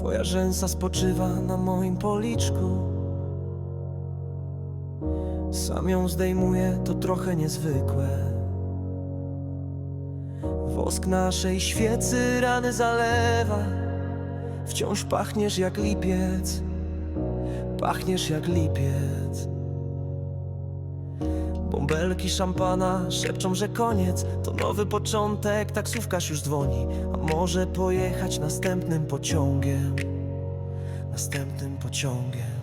Twoja rzęsa spoczywa na moim policzku. Sam ją zdejmuję, to trochę niezwykłe. Wosk naszej świecy rany zalewa. Wciąż pachniesz jak lipiec. Pachniesz jak lipiec Bąbelki szampana szepczą, że koniec. To nowy początek, taksówkarz już dzwoni. A może pojechać następnym pociągiem? Następnym pociągiem.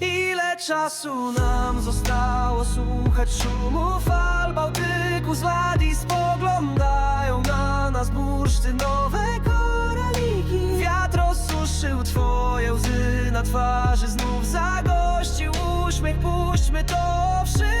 Ile czasu nam zostało słuchać szumu fal? Bałtyku z Wadii spoglądają na nas bursztynowe koraliki. Wiatr osuszył twoje łzy na twarzy Znów zagościł uśmiech, puśćmy to wszystko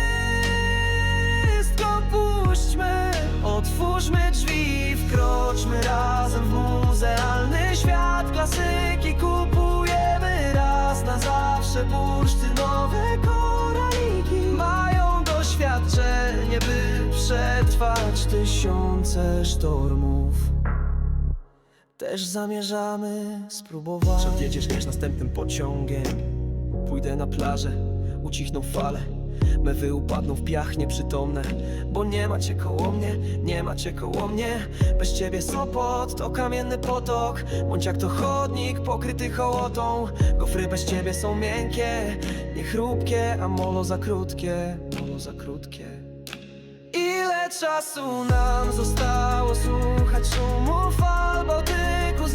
Klasyki kupujemy raz na zawsze. Bursztynowe koraliki. Mają doświadczenie, by przetrwać tysiące sztormów. Też zamierzamy spróbować. Że odjedziesz wiesz następnym pociągiem. Pójdę na plażę, ucichną fale Mewy upadną w piach nieprzytomne Bo nie macie koło mnie, nie macie koło mnie. Bez ciebie Sopot to kamienny potok Bądź jak to chodnik pokryty hołotą. Gofry bez ciebie są miękkie, nie chrupkie A molo za krótkie, molo za krótkie. Ile czasu nam zostało słuchać szumu fal Bałtyku z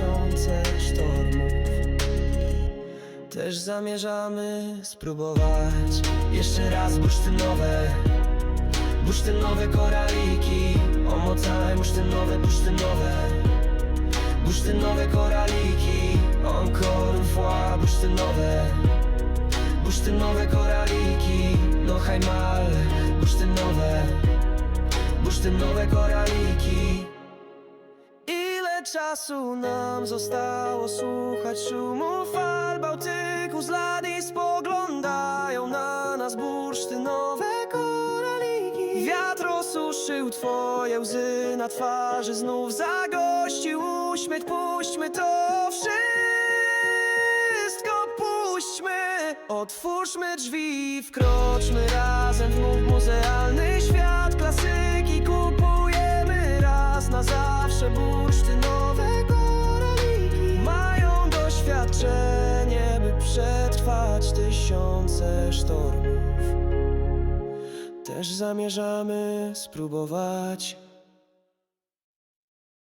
tysiące sztormów. Też zamierzamy spróbować Jeszcze raz bursztynowe Bursztynowe koraliki Omocałe bursztynowe, bursztynowe Bursztynowe koraliki Encore fois bursztynowe Bursztynowe koraliki No hajmal Bursztynowe Bursztynowe koraliki czasu nam zostało słuchać szumu fal Bałtyku z Ladii spoglądają na nas bursztynowe koraliki Wiatr osuszył twoje łzy na twarzy Znów zagościł uśmiech, puśćmy to wszystko Puśćmy, otwórzmy drzwi Wkroczmy razem w Też zamierzamy spróbować